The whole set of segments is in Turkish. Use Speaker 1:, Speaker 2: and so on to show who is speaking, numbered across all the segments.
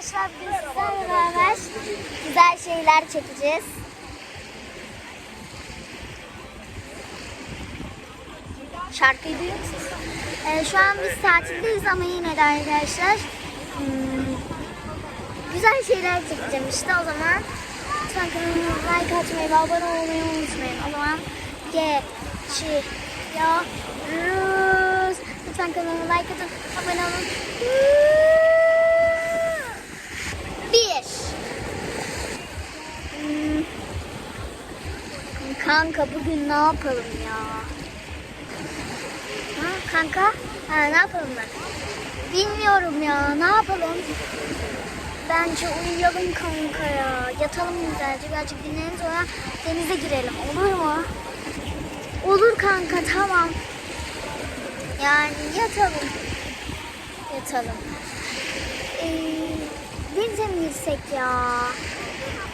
Speaker 1: arkadaşlar biz sizlerle beraber güzel şeyler çekeceğiz. Şarkıyı duyuyor? Ee, şu an biz tatildeyiz ama yine de arkadaşlar hmm, güzel şeyler çekeceğim işte o zaman lütfen kanalıma like atmayı ve abone olmayı unutmayın. O zaman geçiyoruz. Lütfen kanalıma like atın, abone olun. Bir. Hmm. Kanka bugün ne yapalım ya? Ha, kanka? Ha, ne yapalım ben? Bilmiyorum ya. Ne yapalım? Bence uyuyalım kanka ya. Yatalım güzelce. Birazcık dinlenelim sonra denize girelim. Olur mu? Olur kanka tamam. Yani yatalım. Yatalım. Ee, denize mi girsek ya?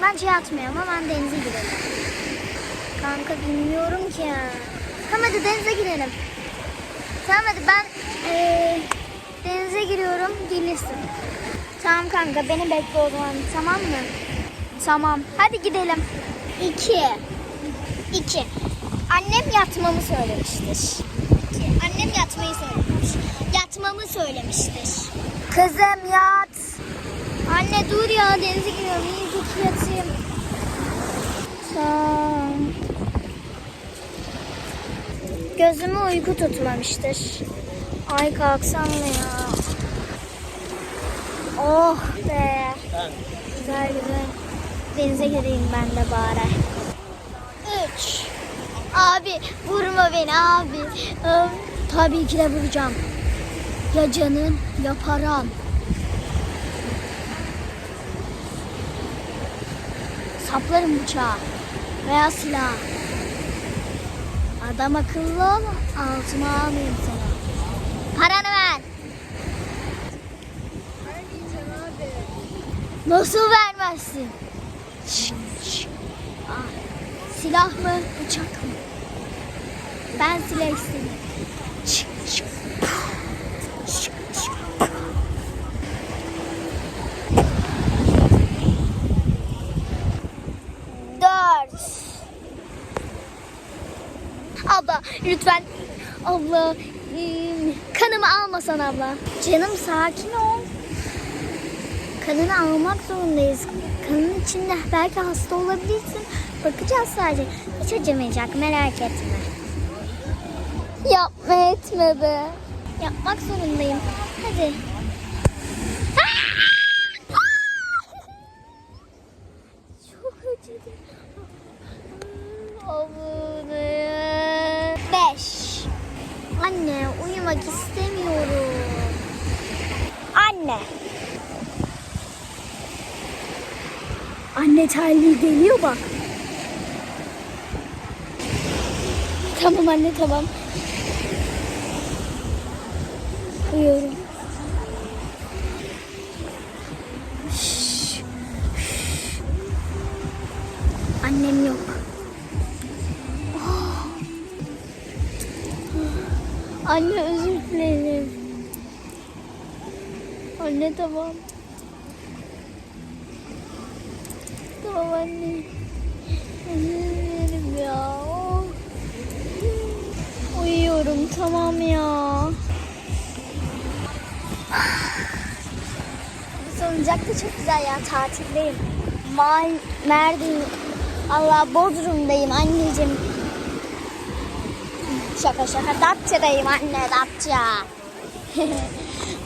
Speaker 1: Bence yatmayalım ben denize girelim. Kanka bilmiyorum ki. Tamam hadi denize girelim. Tamam hadi ben eee, denize giriyorum gelirsin. Tamam kanka beni bekle o zaman tamam mı? Tamam hadi gidelim. İki. İki. Annem yatmamı söylemiştir. İki. Annem yatmayı söylemiş. Yatmamı söylemiştir. Kızım yat. Anne dur ya denize giriyorum. İyi yatayım. Tamam. Gözümü uyku tutmamıştır. Ay kalksam mı ya? Oh be. Güzel güzel. Denize gireyim ben de bari. Üç. Abi vurma beni abi. Tabii ki de vuracağım. Ya canın ya paran. Saplarım bıçağı veya silah. Adam akıllı ol, altına almayayım seni. Paranı ver. Nasıl vermezsin? Şşt, şşt. Ah, Silah mı, bıçak mı? Ben silah istedim. Şşt, şşt. Şşt, şşt. Dört. Abla lütfen abla ım, almasan abla. Canım sakin ol. Kanını almak zorundayız. Kanın içinde belki hasta olabilirsin. Bakacağız sadece. Hiç acımayacak merak etme. Yapma etme be. Yapmak zorundayım. Hadi. Uyumak istemiyorum. Anne. Anne terliği geliyor bak. Tamam anne tamam. Anne özür dilerim. Anne tamam. Tamam anne. Özür dilerim ya. Uyuyorum tamam ya. Salıncak da çok güzel ya tatildeyim. Mal neredeyim? Allah Bodrum'dayım anneciğim. Şaka şaka Datça'dayım anne Datça.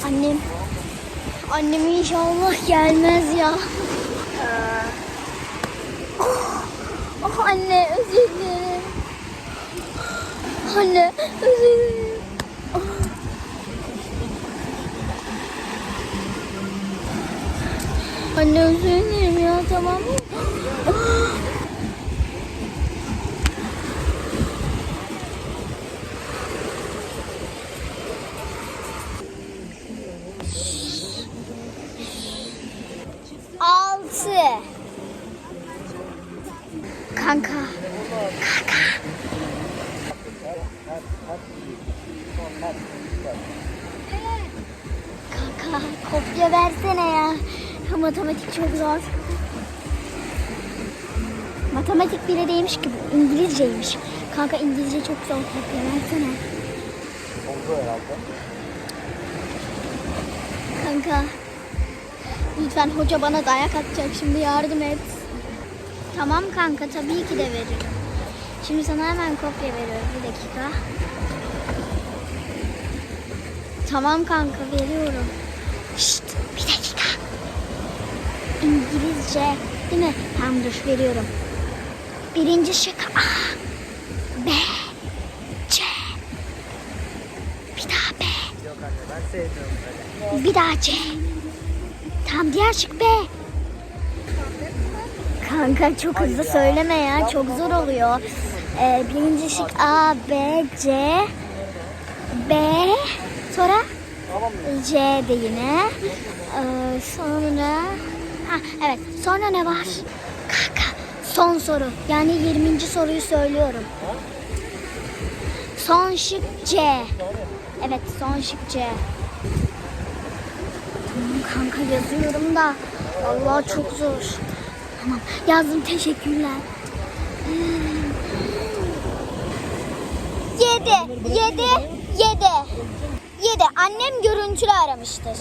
Speaker 1: Annem Annem inşallah gelmez ya. Oh, oh anne özür dilerim. Anne özür dilerim. Oh. Anne özür dilerim ya tamam mı? Altı. Kanka. Kanka. Kanka kopya versene ya. Matematik çok zor. Matematik bile değilmiş gibi İngilizceymiş. Kanka İngilizce çok zor kopya versene.
Speaker 2: Oldu herhalde.
Speaker 1: Kanka. Lütfen hoca bana dayak atacak şimdi yardım et. Tamam kanka tabii ki de veririm. Şimdi sana hemen kopya veriyorum bir dakika. Tamam kanka veriyorum. Şşt bir dakika. İngilizce değil mi? Tamam dur veriyorum. Birinci şık A. B. C. Bir daha B.
Speaker 2: Yok anne ben sevmiyorum.
Speaker 1: Bir daha C. Tamam diğer şık B. Kanka çok hızlı söyleme ya. Çok zor oluyor. Ee, birinci şık A, B, C, B, sonra? C de yine. Ee, sonra ha, evet sonra ne var? Kanka son soru. Yani 20. soruyu söylüyorum. Son şık C. Evet son şık C. Tamam kanka yazıyorum da. Allah çok zor. Tamam yazdım teşekkürler. Yedi, yedi, yedi. Yedi. Annem görüntülü aramıştır.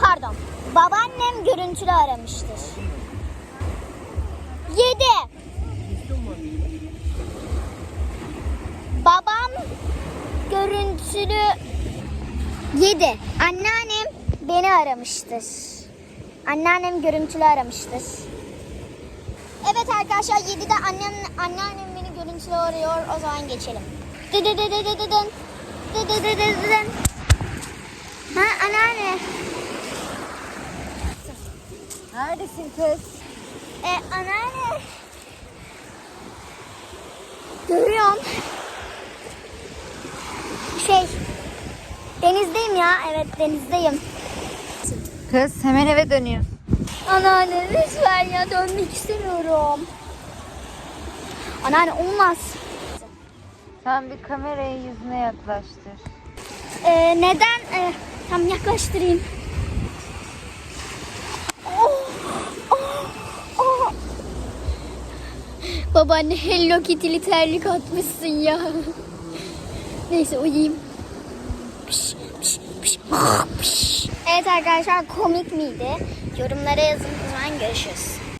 Speaker 1: Pardon. Babaannem görüntülü aramıştır. Yedi. Babam görüntülü yedi. Anneannem beni aramıştır. Anneannem görüntülü aramıştır. Evet arkadaşlar 7'de annem anneannem görüntülü arıyor. O zaman geçelim. Dıdıdıdıdıdın. Ha anneanne.
Speaker 3: Neredesin kız?
Speaker 1: E anneanne. Görüyorum. Şey. Denizdeyim ya. Evet denizdeyim.
Speaker 3: Kız hemen eve dönüyorsun.
Speaker 1: Anneanne lütfen ya dönmek istemiyorum. Anneanne olmaz.
Speaker 3: Sen bir kamerayı yüzüne yaklaştır.
Speaker 1: Ee, neden? Ee, tam yaklaştırayım. Oh, oh, oh. Babaanne Hello Kitty'li terlik atmışsın ya. Neyse uyuyayım. Piş, piş, piş, piş. Evet arkadaşlar komik miydi? Yorumlara yazın o zaman görüşürüz.